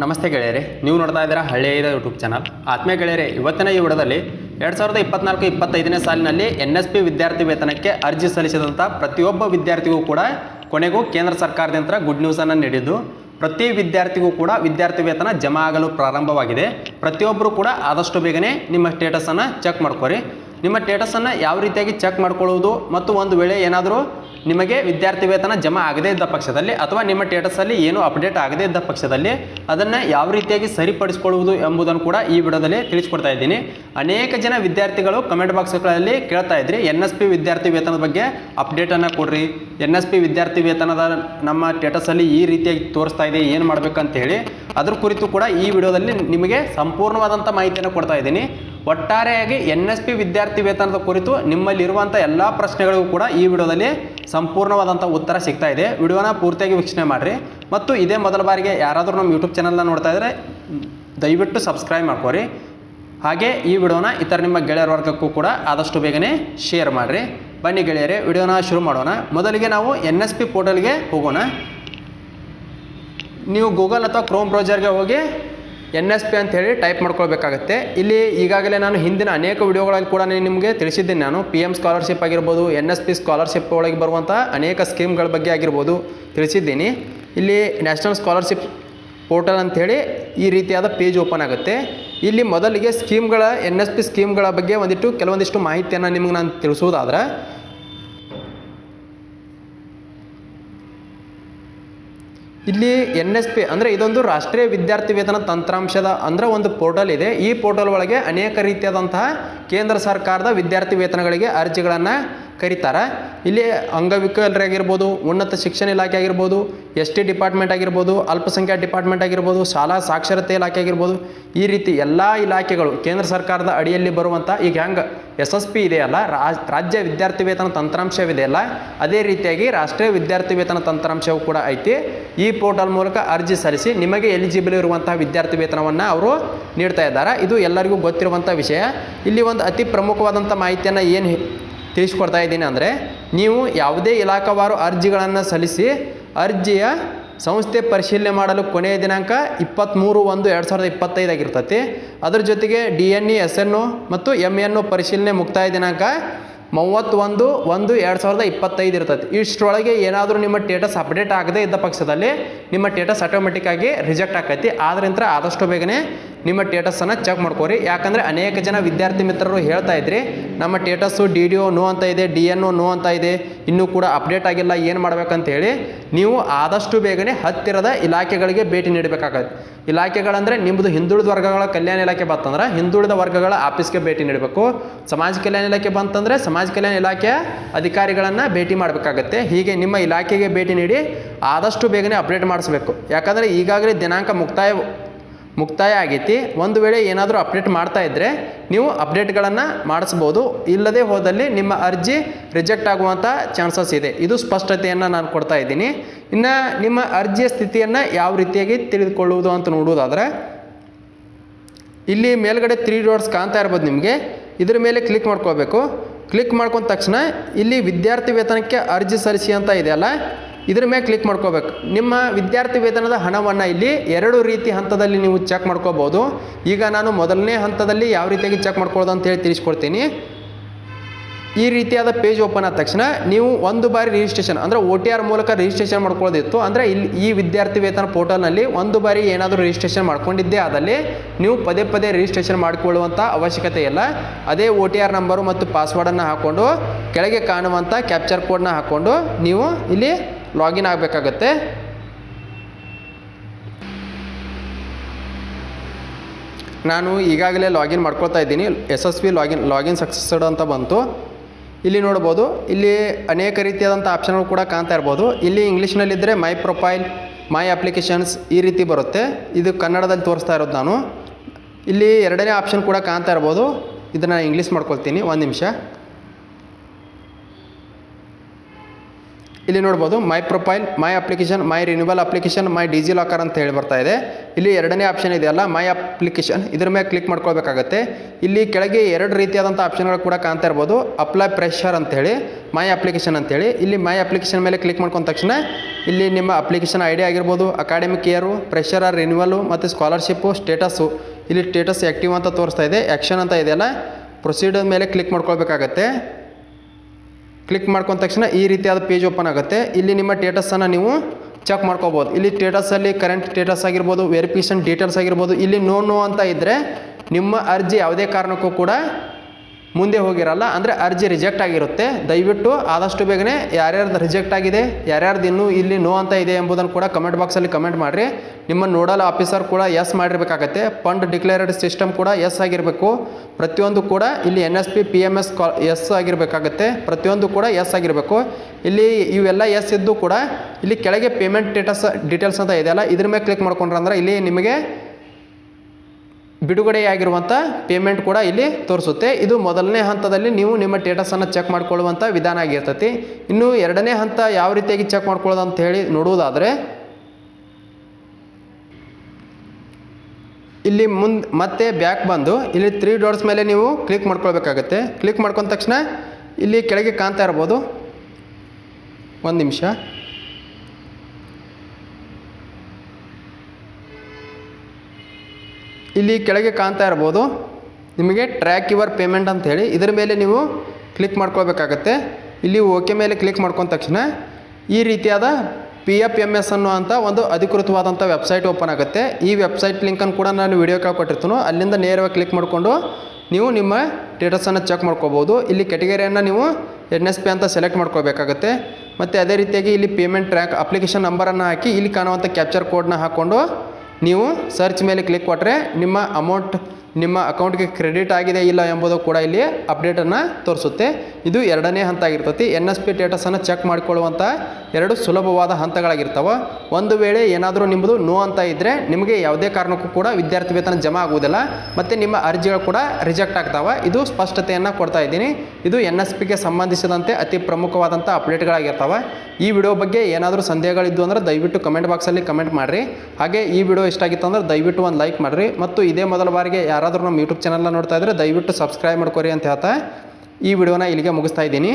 ನಮಸ್ತೆ ಗೆಳೆಯರೆ, ನೀವು ನೋಡ್ತಾ ಇದ್ದೀರಾ ಹಳ್ಳಿಯ ಯೂಟ್ಯೂಬ್ ಚಾನಲ್ ಆತ್ಮೀಯ ಗೆಳೆಯರೆ, ಇವತ್ತಿನ ಈ ವಿಡದಲ್ಲಿ ಎರಡು ಸಾವಿರದ ಇಪ್ಪತ್ನಾಲ್ಕು, ಇಪ್ಪತ್ತೈದನೇ ಸಾಲಿನಲ್ಲಿ ಎನ್ ಎಸ್ ಪಿ ವಿದ್ಯಾರ್ಥಿ ವೇತನಕ್ಕೆ ಅರ್ಜಿ ಸಲ್ಲಿಸಿದಂಥ ಪ್ರತಿಯೊಬ್ಬ ವಿದ್ಯಾರ್ಥಿಗೂ ಕೂಡ ಕೊನೆಗೂ ಕೇಂದ್ರ ಸರ್ಕಾರದಿಂದ ಗುಡ್ ನ್ಯೂಸನ್ನು ನೀಡಿದ್ದು. ಪ್ರತಿ ವಿದ್ಯಾರ್ಥಿಗೂ ಕೂಡ ವಿದ್ಯಾರ್ಥಿ ವೇತನ ಜಮಾ ಆಗಲು ಪ್ರಾರಂಭವಾಗಿದೆ. ಪ್ರತಿಯೊಬ್ಬರು ಕೂಡ ಆದಷ್ಟು ಬೇಗನೆ ನಿಮ್ಮ ಸ್ಟೇಟಸನ್ನು ಚೆಕ್ ಮಾಡ್ಕೊರಿ. ನಿಮ್ಮ ಸ್ಟೇಟಸನ್ನು ಯಾವ ರೀತಿಯಾಗಿ ಚೆಕ್ ಮಾಡ್ಕೊಳ್ಳುವುದು ಮತ್ತು ಒಂದು ವೇಳೆ ಏನಾದರೂ ನಿಮಗೆ ವಿದ್ಯಾರ್ಥಿ ವೇತನ ಜಮಾ ಆಗದೇ ಇದ್ದ ಪಕ್ಷದಲ್ಲಿ ಅಥವಾ ನಿಮ್ಮ ಸ್ಟೇಟಸಲ್ಲಿ ಏನು ಅಪ್ಡೇಟ್ ಆಗದೇ ಇದ್ದ ಪಕ್ಷದಲ್ಲಿ ಅದನ್ನು ಯಾವ ರೀತಿಯಾಗಿ ಸರಿಪಡಿಸಿಕೊಳ್ಳುವುದು ಎಂಬುದನ್ನು ಕೂಡ ಈ ವಿಡಿಯೋದಲ್ಲಿ ತಿಳಿಸ್ಕೊಡ್ತಾ ಇದ್ದೀನಿ. ಅನೇಕ ಜನ ವಿದ್ಯಾರ್ಥಿಗಳು ಕಮೆಂಟ್ ಬಾಕ್ಸ್ಗಳಲ್ಲಿ ಕೇಳ್ತಾ ಇದ್ರಿ, ಎನ್ ಎಸ್ ಪಿ ವಿದ್ಯಾರ್ಥಿ ವೇತನದ ಬಗ್ಗೆ ಅಪ್ಡೇಟನ್ನು ಕೊಡ್ರಿ. ಎನ್ ಎಸ್ ಪಿ ವಿದ್ಯಾರ್ಥಿ ವೇತನದ ನಮ್ಮ ಸ್ಟೇಟಸಲ್ಲಿ ಈ ರೀತಿಯಾಗಿ ತೋರಿಸ್ತಾ ಇದೆ, ಏನು ಮಾಡಬೇಕಂತ ಹೇಳಿ. ಅದ್ರ ಕುರಿತು ಕೂಡ ಈ ವಿಡಿಯೋದಲ್ಲಿ ನಿಮಗೆ ಸಂಪೂರ್ಣವಾದಂಥ ಮಾಹಿತಿಯನ್ನು ಕೊಡ್ತಾ ಇದ್ದೀನಿ. ಒಟ್ಟಾರೆಯಾಗಿ ಎನ್ ಎಸ್ ಪಿ ವಿದ್ಯಾರ್ಥಿ ವೇತನದ ಕುರಿತು ನಿಮ್ಮಲ್ಲಿರುವಂಥ ಎಲ್ಲ ಪ್ರಶ್ನೆಗಳಿಗೂ ಕೂಡ ಈ ವಿಡಿಯೋದಲ್ಲಿ ಸಂಪೂರ್ಣವಾದಂಥ ಉತ್ತರ ಸಿಗ್ತಾ ಇದೆ. ವಿಡಿಯೋನ ಪೂರ್ತಿಯಾಗಿ ವೀಕ್ಷಣೆ ಮಾಡಿರಿ. ಮತ್ತು ಇದೇ ಮೊದಲ ಬಾರಿಗೆ ಯಾರಾದರೂ ನಮ್ಮ ಯೂಟ್ಯೂಬ್ ಚಾನಲ್ನ ನೋಡ್ತಾ ಇದ್ದರೆ ದಯವಿಟ್ಟು ಸಬ್ಸ್ಕ್ರೈಬ್ ಮಾಡ್ಕೋರಿ. ಹಾಗೆ ಈ ವಿಡಿಯೋನ ಇತರ ನಿಮ್ಮ ಗೆಳೆಯರ ವರ್ಗಕ್ಕೂ ಕೂಡ ಆದಷ್ಟು ಬೇಗನೆ ಶೇರ್ ಮಾಡಿರಿ. ಬನ್ನಿ ಗೆಳೆಯರೇ, ವಿಡಿಯೋನ ಶುರು ಮಾಡೋಣ. ಮೊದಲಿಗೆ ನಾವು ಎನ್ ಎಸ್ ಪಿ ಪೋರ್ಟಲ್ಗೆ ಹೋಗೋಣ. ನೀವು ಗೂಗಲ್ ಅಥವಾ ಕ್ರೋಮ್ ಬ್ರೌಸರ್ಗೆ ಹೋಗಿ ಎನ್ ಎಸ್ ಪಿ ಅಂತ ಹೇಳಿ ಟೈಪ್ ಮಾಡ್ಕೊಳ್ಬೇಕಾಗತ್ತೆ. ಇಲ್ಲಿ ಈಗಾಗಲೇ ನಾನು ಹಿಂದಿನ ಅನೇಕ ವಿಡಿಯೋಗಳಲ್ಲಿ ಕೂಡ ನಿಮಗೆ ತಿಳಿಸಿದ್ದೀನಿ ನಾನು. ಪಿ ಎಂ ಸ್ಕಾಲರ್ಶಿಪ್ ಆಗಿರ್ಬೋದು, ಎನ್ ಎಸ್ ಪಿ ಸ್ಕಾಲರ್ಶಿಪ್ ಒಳಗೆ ಬರುವಂಥ ಅನೇಕ ಸ್ಕೀಮ್ಗಳ ಬಗ್ಗೆ ಆಗಿರ್ಬೋದು ತಿಳಿಸಿದ್ದೀನಿ. ಇಲ್ಲಿ ನ್ಯಾಷನಲ್ ಸ್ಕಾಲರ್ಶಿಪ್ ಪೋರ್ಟಲ್ ಅಂಥೇಳಿ ಈ ರೀತಿಯಾದ ಪೇಜ್ ಓಪನ್ ಆಗುತ್ತೆ. ಇಲ್ಲಿ ಮೊದಲಿಗೆ ಸ್ಕೀಮ್ಗಳ, ಎನ್ ಎಸ್ ಪಿ ಸ್ಕೀಮ್ಗಳ ಬಗ್ಗೆ ಒಂದಿಷ್ಟು, ಕೆಲವೊಂದಿಷ್ಟು ಮಾಹಿತಿಯನ್ನು ನಿಮಗೆ ನಾನು ತಿಳಿಸುವುದಾದ್ರೆ ಇಲ್ಲಿ ಎನ್ ಎಸ್ ಪಿ ಅಂದರೆ ಇದೊಂದು ರಾಷ್ಟ್ರೀಯ ವಿದ್ಯಾರ್ಥಿ ವೇತನ ತಂತ್ರಾಂಶದ ಅಂದರೆ ಒಂದು ಪೋರ್ಟಲ್ ಇದೆ. ಈ ಪೋರ್ಟಲ್ ಒಳಗೆ ಅನೇಕ ರೀತಿಯಾದಂತಹ ಕೇಂದ್ರ ಸರ್ಕಾರದ ವಿದ್ಯಾರ್ಥಿ ವೇತನಗಳಿಗೆ ಅರ್ಜಿಗಳನ್ನು ಕರೀತಾರೆ. ಇಲ್ಲಿ ಅಂಗವಿಕಲರಾಗಿರ್ಬೋದು ಉನ್ನತ ಶಿಕ್ಷಣ ಇಲಾಖೆ ಆಗಿರ್ಬೋದು ಎಸ್ ಟಿ ಡಿಪಾರ್ಟ್ಮೆಂಟ್ ಆಗಿರ್ಬೋದು, ಅಲ್ಪಸಂಖ್ಯಾತ ಡಿಪಾರ್ಟ್ಮೆಂಟ್ ಆಗಿರ್ಬೋದು, ಶಾಲಾ ಸಾಕ್ಷರತೆ ಇಲಾಖೆ ಆಗಿರ್ಬೋದು, ಈ ರೀತಿ ಎಲ್ಲ ಇಲಾಖೆಗಳು ಕೇಂದ್ರ ಸರ್ಕಾರದ ಅಡಿಯಲ್ಲಿ ಬರುವಂಥ ಈಗ ಹೆಂಗೆ ಎಸ್ ಎಸ್ ಪಿ ಇದೆಯಲ್ಲ ರಾಜ್ಯ ವಿದ್ಯಾರ್ಥಿ ವೇತನ ತಂತ್ರಾಂಶವಿದೆಯಲ್ಲ ಅದೇ ರೀತಿಯಾಗಿ ರಾಷ್ಟ್ರೀಯ ವಿದ್ಯಾರ್ಥಿ ವೇತನ ತಂತ್ರಾಂಶವು ಕೂಡ ಐತಿ. ಈ ಪೋರ್ಟಲ್ ಮೂಲಕ ಅರ್ಜಿ ಸಲ್ಲಿಸಿ ನಿಮಗೆ ಎಲಿಜಿಬಲ್ ಇರುವಂತಹ ವಿದ್ಯಾರ್ಥಿ ವೇತನವನ್ನು ಅವರು ನೀಡ್ತಾ ಇದ್ದಾರೆ. ಇದು ಎಲ್ಲರಿಗೂ ಗೊತ್ತಿರುವಂಥ ವಿಷಯ. ಇಲ್ಲಿ ಒಂದು ಅತಿ ಪ್ರಮುಖವಾದಂಥ ಮಾಹಿತಿಯನ್ನು ಏನು ತಿಳಿಸ್ಕೊಡ್ತಾ ಇದ್ದೀನಿ ಅಂದರೆ ನೀವು ಯಾವುದೇ ಇಲಾಖಾವಾರು ಅರ್ಜಿಗಳನ್ನು ಸಲ್ಲಿಸಿ ಅರ್ಜಿಯ ಸಂಸ್ಥೆ ಪರಿಶೀಲನೆ ಮಾಡಲು ಕೊನೆಯ ದಿನಾಂಕ ಇಪ್ಪತ್ತ್ಮೂರು ಒಂದು ಎರಡು ಸಾವಿರದ ಇಪ್ಪತ್ತೈದಾಗಿರ್ತತಿ ಅದ್ರ ಜೊತೆಗೆ ಡಿ ಎನ್ ಇ ಎಸ್ ಎನ್ನು ಮತ್ತು ಎಂ ಎನ್ ಪರಿಶೀಲನೆ ಮುಕ್ತಾಯ ದಿನಾಂಕ ಮೂವತ್ತೊಂದು ಒಂದು ಎರಡು ಸಾವಿರದ ಇಪ್ಪತ್ತೈದು ಇರ್ತೈತಿ. ಇಷ್ಟರೊಳಗೆ ಏನಾದರೂ ನಿಮ್ಮ ಟೇಟಸ್ ಅಪ್ಡೇಟ್ ಆಗದೇ ಇದ್ದ ಪಕ್ಷದಲ್ಲಿ ನಿಮ್ಮ ಟೇಟಸ್ ಆಟೋಮೆಟಿಕ್ಕಾಗಿ ರಿಜೆಕ್ಟ್ ಆಕೈತಿ. ಆದ್ರಿಂದ ಆದಷ್ಟು ಬೇಗನೆ ನಿಮ್ಮ ಟೇಟಸನ್ನು ಚೆಕ್ ಮಾಡ್ಕೋರಿ. ಯಾಕಂದರೆ ಅನೇಕ ಜನ ವಿದ್ಯಾರ್ಥಿ ಮಿತ್ರರು ಹೇಳ್ತಾ ಇದ್ರಿ, ನಮ್ಮ status D D O no ಅಂತ ಇದೆ ಡಿ ಎನ್ ಒ ನೋ ಅಂತ ಇದೆ, ಇನ್ನೂ ಕೂಡ ಅಪ್ಡೇಟ್ ಆಗಿಲ್ಲ, ಏನು ಮಾಡ್ಬೇಕಂತ ಹೇಳಿ ನೀವು ಆದಷ್ಟು ಬೇಗನೆ ಹತ್ತಿರದ ಇಲಾಖೆಗಳಿಗೆ ಭೇಟಿ ನೀಡಬೇಕಾಗತ್ತೆ. ಇಲಾಖೆಗಳಂದರೆ ನಿಮ್ಮದು ಹಿಂದುಳಿದ ವರ್ಗಗಳ ಕಲ್ಯಾಣ ಇಲಾಖೆ ಬಂತಂದ್ರೆ ಹಿಂದುಳಿದ ವರ್ಗಗಳ ಆಫೀಸ್ಗೆ ಭೇಟಿ ನೀಡಬೇಕು. ಸಮಾಜ ಕಲ್ಯಾಣ ಇಲಾಖೆ ಬಂತಂದರೆ ಸಮಾಜ ಕಲ್ಯಾಣ ಇಲಾಖೆಯ ಅಧಿಕಾರಿಗಳನ್ನು ಭೇಟಿ ಮಾಡಬೇಕಾಗತ್ತೆ. ಹೀಗೆ ನಿಮ್ಮ ಇಲಾಖೆಗೆ ಭೇಟಿ ನೀಡಿ ಆದಷ್ಟು ಬೇಗನೆ ಅಪ್ಡೇಟ್ ಮಾಡಿಸ್ಬೇಕು. ಯಾಕಂದರೆ ಈಗಾಗಲೇ ದಿನಾಂಕ ಮುಕ್ತಾಯ ಮುಕ್ತಾಯ ಆಗೈತಿ. ಒಂದು ವೇಳೆ ಏನಾದರೂ ಅಪ್ಡೇಟ್ ಮಾಡ್ತಾ ಇದ್ದರೆ ನೀವು ಅಪ್ಡೇಟ್ಗಳನ್ನು ಮಾಡಿಸ್ಬೋದು. ಇಲ್ಲದೆ ಹೋದಲ್ಲಿ ನಿಮ್ಮ ಅರ್ಜಿ ರಿಜೆಕ್ಟ್ ಆಗುವಂಥ ಚಾನ್ಸಸ್ ಇದೆ. ಇದು ಸ್ಪಷ್ಟತೆಯನ್ನು ನಾನು ಕೊಡ್ತಾ ಇದ್ದೀನಿ. ಇನ್ನು ನಿಮ್ಮ ಅರ್ಜಿಯ ಸ್ಥಿತಿಯನ್ನು ಯಾವ ರೀತಿಯಾಗಿ ತಿಳಿದುಕೊಳ್ಳುವುದು ಅಂತ ನೋಡುವುದಾದರೆ, ಇಲ್ಲಿ ಮೇಲ್ಗಡೆ ತ್ರೀ ಡೋರ್ಸ್ ಕಾಣ್ತಾ ಇರ್ಬೋದು ನಿಮಗೆ. ಇದ್ರ ಮೇಲೆ ಕ್ಲಿಕ್ ಮಾಡ್ಕೋಬೇಕು. ಕ್ಲಿಕ್ ಮಾಡ್ಕೊಂಡ ತಕ್ಷಣ ಇಲ್ಲಿ ವಿದ್ಯಾರ್ಥಿ ವೇತನಕ್ಕೆ ಅರ್ಜಿ ಸಲ್ಲಿಸಿ ಅಂತ ಇದೆಯಲ್ಲ ಇದ್ರ ಮೇಲೆ ಕ್ಲಿಕ್ ಮಾಡ್ಕೋಬೇಕು. ನಿಮ್ಮ ವಿದ್ಯಾರ್ಥಿ ವೇತನದ ಹಣವನ್ನು ಇಲ್ಲಿ ಎರಡು ರೀತಿ ಹಂತದಲ್ಲಿ ನೀವು ಚೆಕ್ ಮಾಡ್ಕೋಬೋದು. ಈಗ ನಾನು ಮೊದಲನೇ ಹಂತದಲ್ಲಿ ಯಾವ ರೀತಿಯಾಗಿ ಚೆಕ್ ಮಾಡ್ಕೊಳ್ಳೋದು ಅಂತ ಹೇಳಿ ತಿಳಿಸ್ಕೊಡ್ತೀನಿ. ಈ ರೀತಿಯಾದ ಪೇಜ್ ಓಪನ್ ಆದ ತಕ್ಷಣ ನೀವು ಒಂದು ಬಾರಿ ರಿಜಿಸ್ಟ್ರೇಷನ್ ಅಂದರೆ ಓ ಟಿ ಆರ್ ಮೂಲಕ ರಿಜಿಸ್ಟ್ರೇಷನ್ ಮಾಡ್ಕೊಳ್ಳೋದಿತ್ತು. ಅಂದರೆ ಇಲ್ಲಿ ಈ ವಿದ್ಯಾರ್ಥಿ ವೇತನ ಪೋರ್ಟಲ್ನಲ್ಲಿ ಒಂದು ಬಾರಿ ಏನಾದರೂ ರಿಜಿಸ್ಟ್ರೇಷನ್ ಮಾಡ್ಕೊಂಡಿದ್ದೇ ಆದಲ್ಲಿ ನೀವು ಪದೇ ಪದೇ ರಿಜಿಸ್ಟ್ರೇಷನ್ ಮಾಡಿಕೊಳ್ಳುವಂಥ ಅವಶ್ಯಕತೆ ಇಲ್ಲ. ಅದೇ ಒ ಟಿ ಆರ್ ನಂಬರು ಮತ್ತು ಪಾಸ್ವರ್ಡನ್ನು ಹಾಕ್ಕೊಂಡು ಕೆಳಗೆ ಕಾಣುವಂಥ ಕ್ಯಾಪ್ಚರ್ ಕೋಡ್ನ ಹಾಕ್ಕೊಂಡು ನೀವು ಇಲ್ಲಿ ಲಾಗಿನ್ ಆಗಬೇಕಾಗತ್ತೆ. ನಾನು ಈಗಾಗಲೇ ಲಾಗಿನ್ ಮಾಡ್ಕೊಳ್ತಾ ಇದ್ದೀನಿ. ಪಿ ಲಾಗಿನ್ ಲಾಗಿನ್ ಸಕ್ಸಸ್ಡ್ ಅಂತ ಬಂತು. ಇಲ್ಲಿ ನೋಡ್ಬೋದು, ಇಲ್ಲಿ ಅನೇಕ ರೀತಿಯಾದಂಥ ಆಪ್ಷನ್ಗಳು ಕೂಡ ಕಾಣ್ತಾ ಇರ್ಬೋದು. ಇಲ್ಲಿ ಇಂಗ್ಲೀಷ್ನಲ್ಲಿದ್ದರೆ ಮೈ ಪ್ರೊಫೈಲ್, ಮೈ ಅಪ್ಲಿಕೇಶನ್ಸ್ ಈ ರೀತಿ ಬರುತ್ತೆ. ಇದು ಕನ್ನಡದಲ್ಲಿ ತೋರಿಸ್ತಾ ಇರೋದು ನಾನು. ಇಲ್ಲಿ ಎರಡನೇ ಆಪ್ಷನ್ ಕೂಡ ಕಾಣ್ತಾ ಇರ್ಬೋದು. ಇದನ್ನು ಇಂಗ್ಲೀಷ್ ಮಾಡ್ಕೊಳ್ತೀನಿ. ಒಂದು ನಿಮಿಷ. ಇಲ್ಲಿ ನೋಡ್ಬೋದು my profile my application my renewal application my DigiLocker ಅಂತ ಹೇಳಿ ಬರ್ತಾ ಇದೆ. ಇಲ್ಲಿ ಎರಡನೇ ಆಪ್ಷನ್ ಇದೆಯಲ್ಲ ಮೈ ಅಪ್ಲಿಕೇಶನ್ ಇದ್ರ ಮೇಲೆ ಕ್ಲಿಕ್ ಮಾಡ್ಕೊಳ್ಬೇಕಾಗತ್ತೆ. ಇಲ್ಲಿ ಕೆಳಗೆ ಎರಡು ರೀತಿಯಾದಂಥ ಆಪ್ಷನ್ಗಳು ಕೂಡ ಕಾಣ್ತಾ ಇರ್ಬೋದು. ಅಪ್ಲೈ ಪ್ರೆಷರ್ ಅಂತ ಹೇಳಿ ಮೈ ಅಪ್ಲಿಕೇಶನ್ ಅಂತೇಳಿ ಇಲ್ಲಿ ಮೈ ಅಪ್ಲಿಕೇಶನ್ ಮೇಲೆ ಕ್ಲಿಕ್ ಮಾಡ್ಕೊಂಡ ತಕ್ಷಣ ಇಲ್ಲಿ ನಿಮ್ಮ ಅಪ್ಲಿಕೇಶನ್ ಐ ಡಿ ಆಗಿರ್ಬೋದು academic year fresher or renewal ಮತ್ತು ಸ್ಕಾಲರ್ಶಿಪ್ಪು ಸ್ಟೇಟಸ್ಸು ಇಲ್ಲಿ ಸ್ಟೇಟಸ್ ಆ್ಯಕ್ಟಿವ್ ಅಂತ ತೋರಿಸ್ತಾ ಇದೆ ಆ್ಯಕ್ಷನ್ ಅಂತ ಇದೆಯಲ್ಲ ಪ್ರೊಸೀಡರ್ ಮೇಲೆ ಕ್ಲಿಕ್ ಮಾಡ್ಕೊಳ್ಬೇಕಾಗತ್ತೆ. ಕ್ಲಿಕ್ ಮಾಡ್ಕೊಂಡ ತಕ್ಷಣ ಈ ರೀತಿಯಾದ ಪೇಜ್ ಓಪನ್ ಆಗುತ್ತೆ. ಇಲ್ಲಿ ನಿಮ್ಮ ಟೇಟಸನ್ನು ನೀವು ಚೆಕ್ ಮಾಡ್ಕೋಬೋದು. ಇಲ್ಲಿ ಸ್ಟೇಟಸಲ್ಲಿ ಕರೆಂಟ್ ಸ್ಟೇಟಸ್ ಆಗಿರ್ಬೋದು ವೆರಿಫಿಕೇಷನ್ ಡೀಟೇಲ್ಸ್ ಆಗಿರ್ಬೋದು, ಇಲ್ಲಿ ನೋ ನೋ ಅಂತ ಇದ್ದರೆ ನಿಮ್ಮ ಅರ್ಜಿ ಯಾವುದೇ ಕಾರಣಕ್ಕೂ ಕೂಡ ಮುಂದೆ ಹೋಗಿರಲ್ಲ, ಅಂದರೆ ಅರ್ಜಿ ರಿಜೆಕ್ಟ್ ಆಗಿರುತ್ತೆ. ದಯವಿಟ್ಟು ಆದಷ್ಟು ಬೇಗನೆ ಯಾರ್ಯಾರ್ದು ರಿಜೆಕ್ಟ್ ಆಗಿದೆ, ಯಾರ್ಯಾರ್ದು ಇನ್ನೂ ಇಲ್ಲಿ ನೋ ಅಂತ ಇದೆ ಎಂಬುದನ್ನು ಕೂಡ ಕಮೆಂಟ್ ಬಾಕ್ಸಲ್ಲಿ ಕಮೆಂಟ್ ಮಾಡಿರಿ. ನಿಮ್ಮ ನೋಡಲ್ ಆಫೀಸರ್ ಕೂಡ ಎಸ್ ಮಾಡಿರಬೇಕಾಗತ್ತೆ. ಫಂಡ್ ಡಿಕ್ಲೇರೆಡ್ ಸಿಸ್ಟಮ್ ಕೂಡ ಎಸ್ ಆಗಿರಬೇಕು. ಪ್ರತಿಯೊಂದು ಕೂಡ ಇಲ್ಲಿ N S P P M S ಕಾ ಎಸ್ ಆಗಿರಬೇಕಾಗತ್ತೆ. ಪ್ರತಿಯೊಂದು ಕೂಡ ಎಸ್ ಆಗಿರಬೇಕು. ಇಲ್ಲಿ ಇವೆಲ್ಲ ಎಸ್ ಇದ್ದು ಕೂಡ ಇಲ್ಲಿ ಕೆಳಗೆ ಪೇಮೆಂಟ್ ಸ್ಟೇಟಸ್ ಡೀಟೇಲ್ಸ್ ಅಂತ ಇದೆಯಲ್ಲ, ಇದ್ರ ಮೇಲೆ ಕ್ಲಿಕ್ ಮಾಡ್ಕೊಂಡ್ರೆ ಅಂದ್ರೆ ಇಲ್ಲಿ ನಿಮಗೆ ಬಿಡುಗಡೆಯಾಗಿರುವಂಥ ಪೇಮೆಂಟ್ ಕೂಡ ಇಲ್ಲಿ ತೋರಿಸುತ್ತೆ. ಇದು ಮೊದಲನೇ ಹಂತದಲ್ಲಿ ನೀವು ನಿಮ್ಮ ಸ್ಟೇಟಸನ್ನು ಚೆಕ್ ಮಾಡ್ಕೊಳ್ಳುವಂಥ ವಿಧಾನ ಆಗಿರ್ತೈತಿ. ಇನ್ನು ಎರಡನೇ ಹಂತ ಯಾವ ರೀತಿಯಾಗಿ ಚೆಕ್ ಮಾಡ್ಕೊಳ್ಳೋದು ಅಂತ ಹೇಳಿ ನೋಡುವುದಾದರೆ, ಇಲ್ಲಿ ಮುಂದೆ ಮತ್ತೆ ಬ್ಯಾಕ್ ಬಂದು ಇಲ್ಲಿ ತ್ರೀ ಡಾಟ್ಸ್ ಮೇಲೆ ನೀವು ಕ್ಲಿಕ್ ಮಾಡ್ಕೊಳ್ಬೇಕಾಗತ್ತೆ. ಕ್ಲಿಕ್ ಮಾಡ್ಕೊಂಡ ತಕ್ಷಣ ಇಲ್ಲಿ ಕೆಳಗೆ ಕಾಣ್ತಾ ಇರ್ಬೋದು. ಒಂದು ನಿಮಿಷ. ಇಲ್ಲಿ ಕೆಳಗೆ ಕಾಣ್ತಾ ಇರ್ಬೋದು. ನಿಮಗೆ ಟ್ರ್ಯಾಕ್ ಯುವರ್ ಪೇಮೆಂಟ್ ಅಂತ ಹೇಳಿ. ಇದರ ಮೇಲೆ ನೀವು ಕ್ಲಿಕ್ ಮಾಡ್ಕೊಳ್ಬೇಕಾಗತ್ತೆ. ಇಲ್ಲಿ ಓಕೆ ಮೇಲೆ ಕ್ಲಿಕ್ ಮಾಡ್ಕೊಂಡ ತಕ್ಷಣ ಈ ರೀತಿಯಾದ ಪಿ ಎಫ್ ಎಂ ಎಸ್ ಅನ್ನುವಂಥ ಒಂದು ಅಧಿಕೃತವಾದಂಥ ವೆಬ್ಸೈಟ್ ಓಪನ್ ಆಗುತ್ತೆ. ಈ ವೆಬ್ಸೈಟ್ ಲಿಂಕನ್ನು ಕೂಡ ನಾನು ವಿಡಿಯೋ ಕೊಟ್ಟಿರ್ತೀನೋ. ಅಲ್ಲಿಂದ ನೇರವಾಗಿ ಕ್ಲಿಕ್ ಮಾಡಿಕೊಂಡು ನೀವು ನಿಮ್ಮ ಸ್ಟೇಟಸನ್ನು ಚೆಕ್ ಮಾಡ್ಕೋಬೋದು ಇಲ್ಲಿ ಕೆಟಗರಿಯನ್ನು ನೀವು ಎನ್ ಎಸ್ ಪಿ ಅಂತ ಸೆಲೆಕ್ಟ್ ಮಾಡ್ಕೋಬೇಕಾಗತ್ತೆ ಮತ್ತು ಅದೇ ರೀತಿಯಾಗಿ ಇಲ್ಲಿ ಪೇಮೆಂಟ್ ಟ್ರ್ಯಾಕ್ ಅಪ್ಲಿಕೇಶನ್ ನಂಬರನ್ನು ಹಾಕಿ ಇಲ್ಲಿ ಕಾಣುವಂಥ ಕ್ಯಾಪ್ಚರ್ ಕೋಡ್ನ ಹಾಕ್ಕೊಂಡು ನೀವು ಸರ್ಚ್ ಮೇಲೆ ಕ್ಲಿಕ್ ಕೊಟ್ಟರೆ ನಿಮ್ಮ ಅಮೌಂಟ್ ನಿಮ್ಮ ಅಕೌಂಟ್ಗೆ ಕ್ರೆಡಿಟ್ ಆಗಿದೆ ಇಲ್ಲ ಎಂಬುದು ಕೂಡ ಇಲ್ಲಿ ಅಪ್ಡೇಟನ್ನು ತೋರಿಸುತ್ತೆ. ಇದು ಎರಡನೇ ಹಂತ ಆಗಿರ್ತೈತಿ. ಎನ್ ಎಸ್ ಪಿ ಸ್ಟೇಟಸನ್ನು ಚೆಕ್ ಮಾಡಿಕೊಳ್ಳುವಂಥ ಎರಡು ಸುಲಭವಾದ ಹಂತಗಳಾಗಿರ್ತವೆ. ಒಂದು ವೇಳೆ ಏನಾದರೂ ನಿಮ್ಮದು ನೋ ಅಂತ ಇದ್ದರೆ ನಿಮಗೆ ಯಾವುದೇ ಕಾರಣಕ್ಕೂ ಕೂಡ ವಿದ್ಯಾರ್ಥಿ ವೇತನ ಜಮಾ ಆಗುವುದಿಲ್ಲ. ಮತ್ತು ನಿಮ್ಮ ಅರ್ಜಿಗಳು ಕೂಡ ರಿಜೆಕ್ಟ್ ಆಗ್ತಾವೆ. ಇದು ಸ್ಪಷ್ಟತೆಯನ್ನು ಕೊಡ್ತಾ ಇದ್ದೀನಿ. ಇದು ಎನ್ ಎಸ್ ಪಿಗೆ ಸಂಬಂಧಿಸಿದಂತೆ ಅತಿ ಪ್ರಮುಖವಾದಂಥ ಅಪ್ಡೇಟ್ಗಳಾಗಿರ್ತವೆ ಈ ವಿಡಿಯೋ ಬಗ್ಗೆ ಏನಾದರೂ ಸಂದೇಹಗಳಿದ್ದು ಅಂದರೆ ದಯವಿಟ್ಟು ಕಮೆಂಟ್ ಬಾಕ್ಸಲ್ಲಿ ಕಮೆಂಟ್ ಮಾಡಿರಿ. ಹಾಗೆ ಈ ವಿಡಿಯೋ ಇಷ್ಟ ಆಗಿತ್ತು ಅಂದ್ರೆ ದಯವಿಟ್ಟು ಒಂದು ಲೈಕ್ ಮಾಡಿರಿ. ಮತ್ತು ಇದೇ ಮೊದಲ ಬಾರಿಗೆ ಯಾರಾದರೂ ನಮ್ಮ ಯೂಟ್ಯೂಬ್ ಚಾನಲ್ನ ನೋಡ್ತಾ ಇದ್ದರೆ ದಯವಿಟ್ಟು ಸಬ್ಸ್ಕ್ರೈಬ್ ಮಾಡ್ಕೊರಿ ಅಂತ ಹೇಳ್ತಾ ಈ ವಿಡಿಯೋನ ಇಲ್ಲಿಗೆ ಮುಗಿಸ್ತಾ ಇದ್ದೀನಿ.